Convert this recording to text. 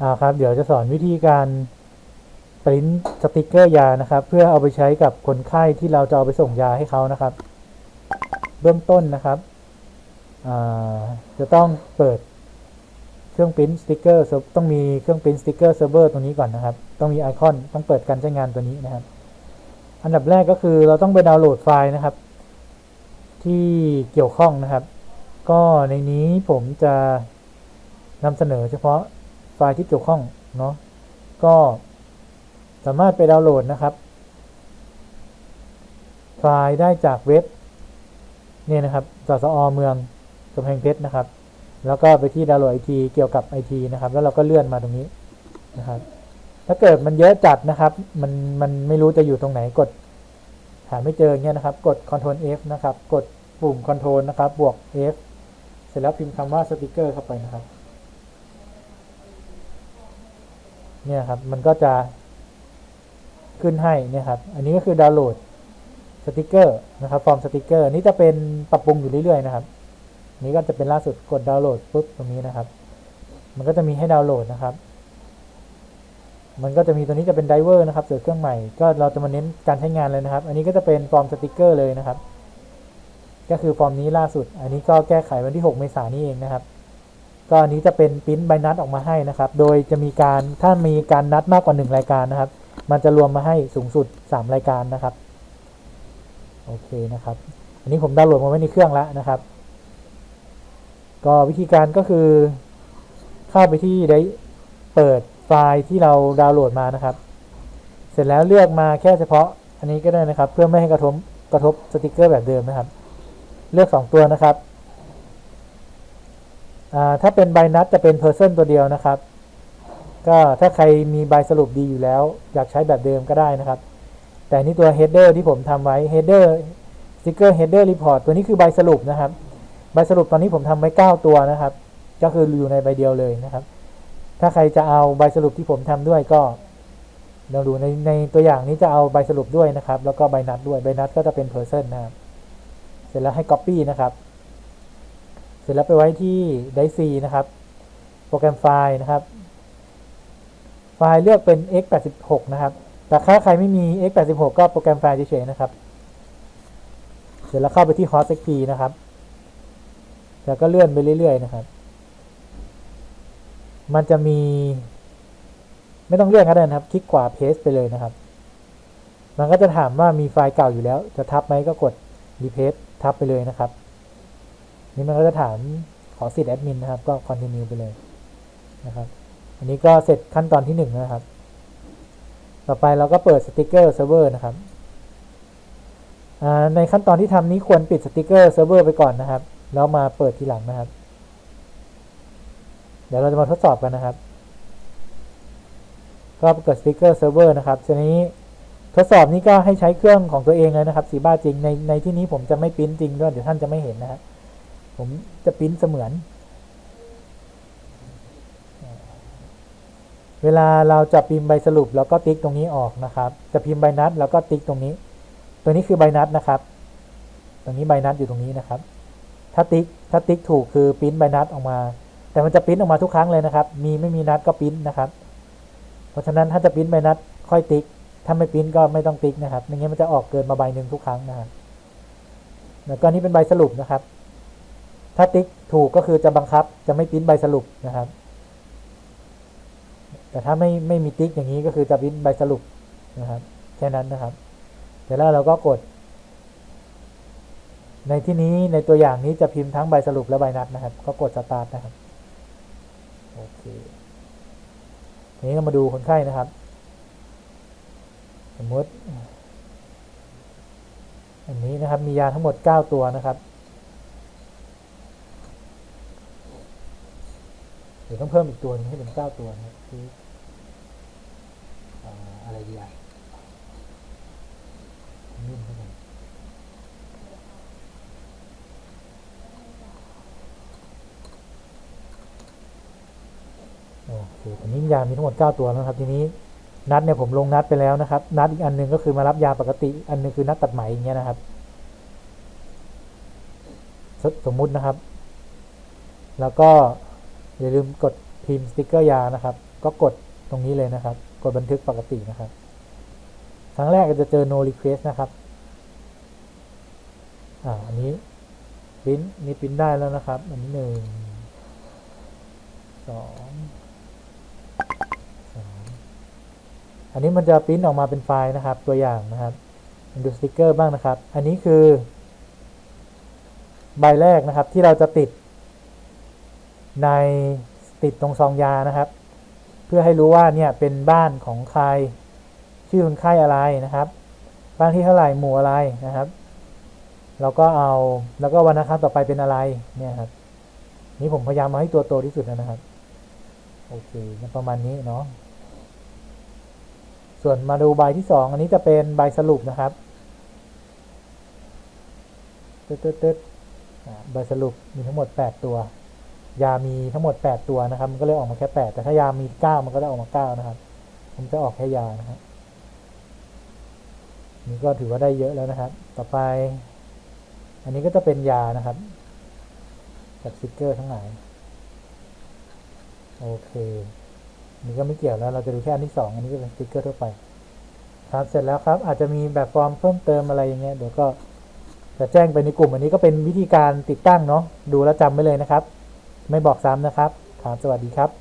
อ่าครับ เดี๋ยวจะสอนวิธีการปริ้นสติกเกอร์ยานะครับ เพื่อเอาไปใช้กับคนไข้ที่เราจะเอาไปส่งยาให้เขานะครับ เบื้องต้นนะครับอ่าจะต้องเปิดเครื่องปริ้นสติกเกอร์ต้องมีเครื่องปริ้นสติกเกอร์เซิร์ฟเวอร์ตรงนี้ก่อนนะครับ ต้องมีไอคอนต้องเปิดการใช้งานตัวนี้นะครับ อันดับแรกก็คือเราต้องไปดาวน์โหลดไฟล์นะครับ ที่เกี่ยวข้องนะครับ ก็ในนี้ผมจะนำเสนอเฉพาะ ฟล์ที่เกี่ยวข้องเนาะก็สามารถไปดาวน์โหลดนะครับ ไฟล์ได้จากเว็บเนี่ยนะครับสสอเมืองกำแพงเพชรนะครับ แล้วก็ไปที่ดาวน์โหลดไอทีเกี่ยวกับไอทีนะครับ แล้วเราก็เลื่อนมาตรงนี้นะครับ ถ้าเกิดมันเยอะจัดนะครับ มันมันไม่รู้จะอยู่ตรงไหนกด หาไม่เจอเงี้ยนะครับ กด Ctrl F นะครับ กดปุ่ม Ctrl นะครับ บวก F เสร็จแล้วพิมพ์คำว่าสติกเกอร์เข้าไปนะครับ เนี่ยครับ มันก็จะขึ้นให้เนี่ยครับ อันนี้ก็คือดาวน์โหลดสติกเกอร์นะครับฟอร์มสติกเกอร์นี่จะเป็นปรับปรุงอยู่เรื่อยๆนะครับ นี้ก็จะเป็นล่าสุดกดดาวน์โหลดปุ๊บตรงนี้นะครับ มันก็จะมีให้ดาวน์โหลดนะครับ มันก็จะมีตัวนี้จะเป็นไดเวอร์นะครับเสือเครื่องใหม่ก็เราจะมาเน้นการใช้งานเลยนะครับ อันนี้ก็จะเป็นฟอร์มสติกเกอร์เลยนะครับ ก็คือฟอร์มนี้ล่าสุด อันนี้ก็แก้ไขวันที่ 6 เมษายนนี้เองนะครับ ก็อันนี้จะเป็นปริ้นใบนัดออกมาให้นะครับ โดยจะมีการถ้ามีการนัดมากกว่า 1 รายการนะครับ มันจะรวมมาให้สูงสุด 3 รายการนะครับ โอเคนะครับ อันนี้ผมดาวน์โหลดมาไว้ในเครื่องแล้วนะครับ ก็วิธีการก็คือ เข้าไปที่ได้เปิดไฟล์ที่เราดาวน์โหลดมานะครับ เสร็จแล้วเลือกมาแค่เฉพาะอันนี้ก็ได้นะครับ เพื่อไม่ให้กระทบกระทบสติกเกอร์แบบเดิมนะครับ เลือก 2 ตัวนะครับ ถ้าเป็นใบนัดจะเป็น Person ตัวเดียวนะครับ ก็ถ้าใครมีใบสรุปดีอยู่แล้ว อยากใช้แบบเดิมก็ได้นะครับ แต่นี่ตัว Header ที่ผมทำไว้ Header Sticker Header Report ตัวนี้คือใบสรุปนะครับ ใบสรุปตอนนี้ผมทำไว้ 9 ตัวนะครับ ก็คืออยู่ในใบเดียวเลยนะครับ ถ้าใครจะเอาใบสรุปที่ผมทำด้วยก็เราดูในในตัวอย่างนี้จะเอาใบสรุปด้วยนะครับ แล้วก็ใบนัดด้วย ใบนัดก็จะเป็น Person นะครับ เสร็จแล้วให้ Copy นะครับ ร็จแล้วไปไว้ที่ Drive C นะครับ โปรแกรมไฟล์นะครับ ไฟล์เลือกเป็น x86 นะครับ แต่ถ้าใครไม่มี x86 ก็โปรแกรมไฟล์เฉยๆนะครับ เสร็จแล้วเข้าไปที่ hostxp นะครับ แล้วก็เลื่อนไปเรื่อยๆนะครับ มันจะมี ไม่ต้องเลื่อนก็ได้นะครับ คลิกขวา paste ไปเลยนะครับ มันก็จะถามว่ามีไฟล์เก่าอยู่แล้ว จะทับไหมก็กด repaste ทับไปเลยนะครับ นี่มันก็จะถามขอสิทธิ์แอดมินนะครับ ก็ continue ไปเลยนะครับ อันนี้ก็เสร็จขั้นตอนที่หนึ่งนะครับ ต่อไปเราก็เปิดสติกเกอร์เซิร์ฟเวอร์นะครับ ในขั้นตอนที่ทำนี้ควรปิดสติกเกอร์เซิร์ฟเวอร์ไปก่อนนะครับ แล้วมาเปิดทีหลังนะครับ เดี๋ยวเราจะมาทดสอบกันนะครับ ก็เกิดสติกเกอร์เซิร์ฟเวอร์นะครับทีนี้ทดสอบนี้ก็ให้ใช้เครื่องของตัวเองเลยนะครับ สีบ้าจริงในในที่นี้ผมจะไม่ปริ้นจริงด้วยเดี๋ยวท่านจะไม่เห็นนะครับ ผมจะปิ้นเสมือน เวลาเราจะพิมพ์ใบสรุปแล้วก็ติ๊กตรงนี้ออกนะครับ จะพิมพ์ใบนัดแล้วก็ติ๊กตรงนี้ ตัวนี้คือใบนัดนะครับ ตรงนี้ใบนัดอยู่ตรงนี้นะครับ ถ้าติ๊กถ้าติ๊กถูกคือปิ้นใบนัดออกมา แต่มันจะปิ้นออกมาทุกครั้งเลยนะครับ มีไม่มีนัดก็ปิ้นนะครับ เพราะฉะนั้นถ้าจะปิ้นใบนัดค่อยติ๊ก ถ้าไม่ปิ้นก็ไม่ต้องติ๊กนะครับไม่งั้นมันจะออกเกินมาใบหนึ่งทุกครั้งนะครับแล้วก็นี่เป็นใบสรุปนะครับ ถ้าติ๊กถูกก็คือจะบังคับจะไม่ปิ้นใบสรุปนะครับ แต่ถ้าไม่ไม่มีติ๊กอย่างนี้ก็คือจะปิ้นใบสรุปนะครับแค่นั้นนะครับ เสร็จแล้วเราก็กด ในที่นี้ในตัวอย่างนี้จะพิมพ์ทั้งใบสรุปและใบนัดนะครับ ก็กดสตาร์ทนะครับโอเคทีนี้เรามาดูคนไข้นะครับ สมมติ อันนี้นะครับมียาทั้งหมด 9 ตัวนะครับ ดี๋ยวต้องเพิ่มอีกตัวหนึงให้เป็น9ตัวนะครับคืออะไรดีอะนิ่มเข้าไปโอเคตอนนี้ยามีทั้งหมด9ตัวแล้วครับ ทีนี้นัดเนี่ยผมลงนัดไปแล้วนะครับ นัดอีกอันหนึ่งก็คือมารับยาปกติ อันหนึงคือนัดตัดไหมอย่างเงี้ยนะครับสสมมุตินะครับ แล้วก็ อย่าลืมกดพิมพ์สติกเกอร์ยานะครับ ก็กดตรงนี้เลยนะครับ กดบันทึกปกตินะครับครั้งแรกก็จะเจอ no request นะครับ อ่า อันนี้ปิ้นนี่ปิ้นได้แล้วนะครับ อันนี้หนึ่งสองสามอันนี้มันจะปิ้นออกมาเป็นไฟล์นะครับ ตัวอย่างนะครับมาดูสติกเกอร์บ้างนะครับ อันนี้คือ ใบแรกนะครับที่เราจะติด ในติดตรงซองยานะครับ เพื่อให้รู้ว่าเนี่ยเป็นบ้านของใคร ชื่อคนไข้อะไรนะครับ บ้านที่เท่าไหร่หมู่อะไรนะครับเราก็เอาแล้วก็วันอังคารต่อไปเป็นอะไรเนี่ยครับ นี่ผมพยายามมาให้ตัวโตที่สุดนะครับ โอเคประมาณนี้เนาะส่วนมาดูใบที่สองอันนี้จะเป็นใบสรุปนะครับตึ๊ดตึ๊ดตึ๊ดใบสรุปมีทั้งหมด8ตัว ยามีทั้งหมด 8 ตัวนะครับ มันก็เลยออกมาแค่ 8 แต่ถ้ายามี 9 มันก็จะออกมา 9 นะครับ ผมจะออกแค่ยานะครับนี่ก็ถือว่าได้เยอะแล้วนะครับ ต่อไป อันนี้ก็จะเป็นยานะครับกับสติกเกอร์ทั้งหลาย โอเค นี่ก็ไม่เกี่ยวแล้ว เราจะดูแค่อันที่สองอันนี้ก็เป็นสติกเกอร์ทั่วไป ครับ เสร็จแล้วครับ อาจจะมีแบบฟอร์มเพิ่มเติมอะไรอย่างเงี้ย เดี๋ยวก็จะแจ้งไปในกลุ่ม อันนี้ก็เป็นวิธีการติดตั้งเนาะ ดูแล้วจำไว้เลยนะครับ ไม่บอกซ้ำนะครับ ครับ สวัสดีครับ